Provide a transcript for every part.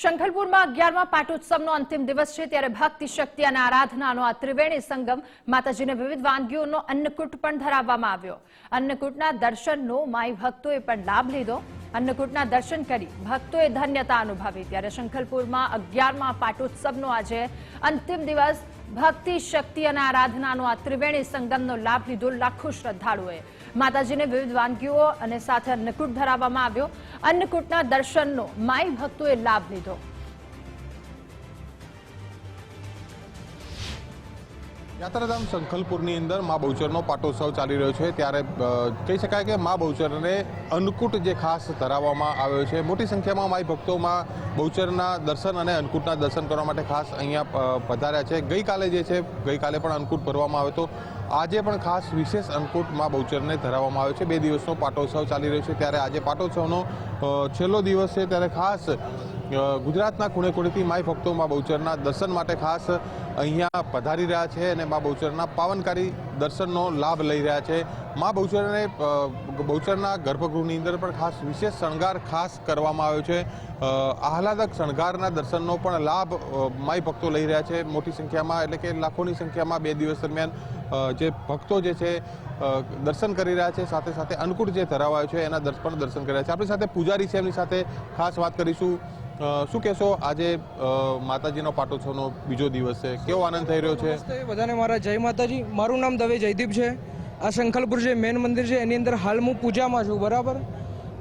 શંખલપુરમાં અગિયારમાં પાટોત્સવનો અંતિમ દિવસ છે, ત્યારે ભક્તિ શક્તિ અને આરાધનાનો આ ત્રિવેણી સંગમ માતાજીને વિવિધ વાનગીઓનો અન્નકૂટ પણ ધરાવવામાં આવ્યો. અન્નકૂટના દર્શનનો માઈ ભક્તોએ પણ લાભ લીધો. અન્નકૂટના દર્શન કરી ભક્તોએ ધન્યતા અનુભવી. ત્યારે શંખલપુરમાં અગિયારમાં પાટોત્સવનો આજે અંતિમ દિવસ. ભક્તિ, શક્તિ અને આરાધનાનો આ ત્રિવેણી સંગમનો લાભ લીધો લાખો શ્રદ્ધાળુઓએ. માતાજીને વિવિધ વાનગીઓ અને સાથે અન્નકૂટ ધરાવવામાં આવ્યો. અન્નકૂટના દર્શનનો માઈ ભક્તોએ લાભ લીધો. યાત્રાધામ શંખલપુરની અંદર મા બહુચરનો પાટોત્સવ ચાલી રહ્યો છે. ત્યારે કહી શકાય કે મા બહુચરને અન્નકૂટ જે ખાસ ધરાવવામાં આવ્યો છે. મોટી સંખ્યામાં માઈ ભક્તોમાં બહુચરના દર્શન અને અન્નકૂટના દર્શન કરવા માટે ખાસ અહીંયા પધાર્યા છે. ગઈકાલે જે છે, ગઈકાલે પણ અન્નકૂટ ભરવામાં આવ્યો હતો. આજે પણ ખાસ વિશેષ અન્નકૂટ મા બહુચરને ધરાવવામાં આવ્યો છે. બે દિવસનો પાટોત્સવ ચાલી રહ્યો છે. ત્યારે આજે પાટોત્સવનો છેલ્લો દિવસ છે. ત્યારે ખાસ ગુજરાતના ખૂણે ખૂણેથી માઈ ભક્તો મા બહુચરના દર્શન માટે ખાસ અહીંયા પધારી રહ્યા છે અને મા બહુચરના પાવનકારી દર્શનનો લાભ લઈ રહ્યા છે. મા બહુચરને બહુચરના ગર્ભગૃહની અંદર પણ ખાસ વિશેષ શણગાર ખાસ કરવામાં આવ્યો છે. આહલાદક શણગારના દર્શનનો પણ લાભ માઈ ભક્તો લઈ રહ્યા છે. મોટી સંખ્યામાં, એટલે કે લાખોની સંખ્યામાં બે દિવસ દરમિયાન જે ભક્તો જે છે દર્શન કરી રહ્યા છે. સાથે સાથે અન્નકૂટ જે ધરાવાયો છે, એના પણ દર્શન કરી રહ્યા છે. આપણી સાથે પૂજારી છે, એમની સાથે ખાસ વાત કરીશું. શું કહેશો? આજે માતાજીનો પાટોત્સવનો બીજો દિવસ છે. કેવો આનંદ થઈ રહ્યો છે? બધાને મારા જય માતાજી. મારું નામ દવે જયદીપ છે. આ શંખલપુર જે મેન મંદિર છે, એની અંદર હાલ હું પૂજામાં છું. બરાબર?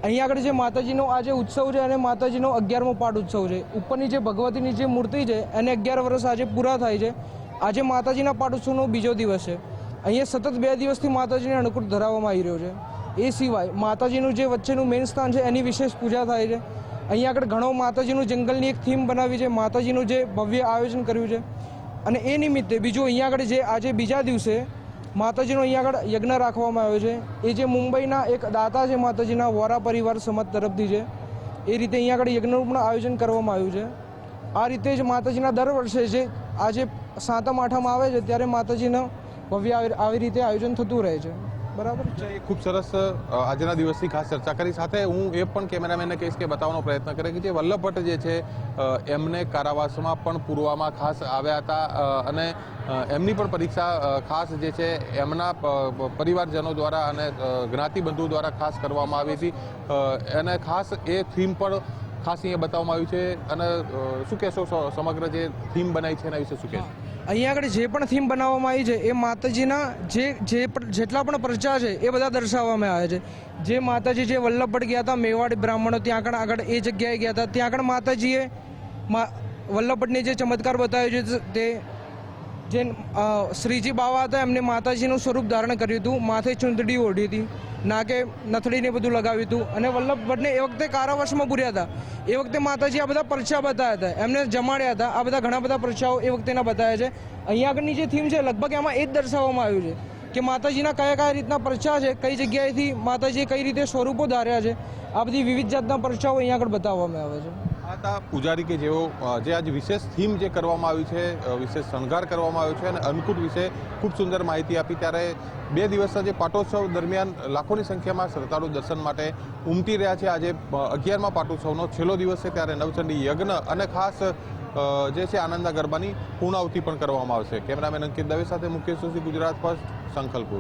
અહીંયા આગળ જે માતાજીનો આ જે ઉત્સવ છે અને માતાજીનો અગિયારમો પાઠ ઉત્સવ છે. ઉપરની જે ભગવતીની જે મૂર્તિ છે, એને અગિયાર વર્ષ આજે પૂરા થાય છે. આજે માતાજીના પાઠ ઉત્સવનો બીજો દિવસ છે. અહીંયા સતત બે દિવસથી માતાજીને અનુકૂળ ધરાવવામાં આવી રહ્યો છે. એ સિવાય, માતાજીનું જે વચ્ચેનું મેઇન સ્થાન છે, એની વિશેષ પૂજા થાય છે. અહીંયા આગળ ઘણો માતાજીનું જંગલની એક થીમ બનાવી છે, માતાજીનું જે ભવ્ય આયોજન કર્યું છે. અને એ નિમિત્તે બીજું અહીંયા આગળ જે આજે બીજા દિવસે માતાજીનો અહીંયા આગળ યજ્ઞ રાખવામાં આવ્યો છે. એ જે મુંબઈના એક દાતા છે માતાજીના, વોરા પરિવાર સમાજ તરફથી છે, એ રીતે અહીંયા આગળ યજ્ઞનું પણ આયોજન કરવામાં આવ્યું છે. આ રીતે જ માતાજીના દર વર્ષે જે આજે સાતમ, આઠમ આવે છે, ત્યારે માતાજીનું ભવ્ય આવી રીતે આયોજન થતું રહે છે. બરાબર છે. એ ખૂબ સરસ આજના દિવસની ખાસ ચર્ચા કરી. સાથે હું એ પણ કેમેરામેનને કહીશ કે બતાવવાનો પ્રયત્ન કરે કે જે વલ્લભ ભટ્ટ જે છે એમને કારાવાસમાં પણ પૂરવામાં ખાસ આવ્યા હતા અને એમની પણ પરીક્ષા ખાસ જે છે, એમના પરિવારજનો દ્વારા અને જ્ઞાતિબંધુ દ્વારા ખાસ કરવામાં આવી હતી. અને ખાસ એ થીમ પણ ખાસ અહીંયા બતાવવામાં આવ્યું છે. અને શું કહેશો સમગ્ર જે થીમ બનાવી છે એના વિશે શું કહેશો? અહીંયા આગળ જે પણ થીમ બનાવવામાં આવી છે, એ માતાજીના જે જે જેટલા પણ પ્રજા છે, એ બધા દર્શાવવામાં આવે છે. જે માતાજી જે વલ્લભપટ ગયા હતા, મેવાડ બ્રાહ્મણો, ત્યાં આગળ આગળ એ જગ્યાએ ગયા હતા. ત્યાં આગળ માતાજીએ મા વલ્લભપટને જે ચમત્કાર બતાવ્યો છે, તે જે શ્રીજી બાવા હતા, એમને માતાજીનું સ્વરૂપ ધારણ કર્યું હતું. માથે ચૂંદડી ઓઢી હતી. નાકે નથડીને બધું લગાવ્યું હતું. અને વલ્લભ ભટ્ટને એ વખતે કારાવાસમાં પૂર્યા હતા. એ વખતે માતાજી આ બધા પરચા બતાવ્યા હતા. એમને જમાડ્યા હતા. આ બધા ઘણા બધા પરચાઓ એ વખતેના બતાવ્યા છે. અહીંયા આગળની જે થીમ છે, લગભગ એમાં એ જ દર્શાવવામાં આવ્યું છે કે માતાજીના કયા કયા રીતના પરચા છે, કઈ જગ્યાએથી માતાજીએ કઈ રીતે સ્વરૂપો ધાર્યા છે. આ બધી વિવિધ જાતના પરચાઓ અહીંયા આગળ બતાવવામાં આવે છે. હતા પૂજારી કે જેઓ જે આજ વિશેષ થીમ જે કરવામાં આવી છે વિશેષ શણગાર કરવામાં આવ્યો છે અને અન્નકૂટ વિશે ખૂબ સુંદર માહિતી આપી, ત્યારે બે દિવસના જે પાટોત્સવ દરમિયાન લાખોની સંખ્યામાં શ્રદ્ધાળુ દર્શન માટે ઉમટી રહ્યા છે. આજે અગિયારમાં પાટોત્સવનો છેલ્લો દિવસ છે, ત્યારે નવચંડી યજ્ઞ અને ખાસ જે છે આનંદા ગરબાની પૂર્ણાવતિ પણ કરવામાં આવશે. કેમેરામેન અંકિત દવે સાથે મુકેશ જોશી, ગુજરાત ફર્સ્ટ સંખલપુર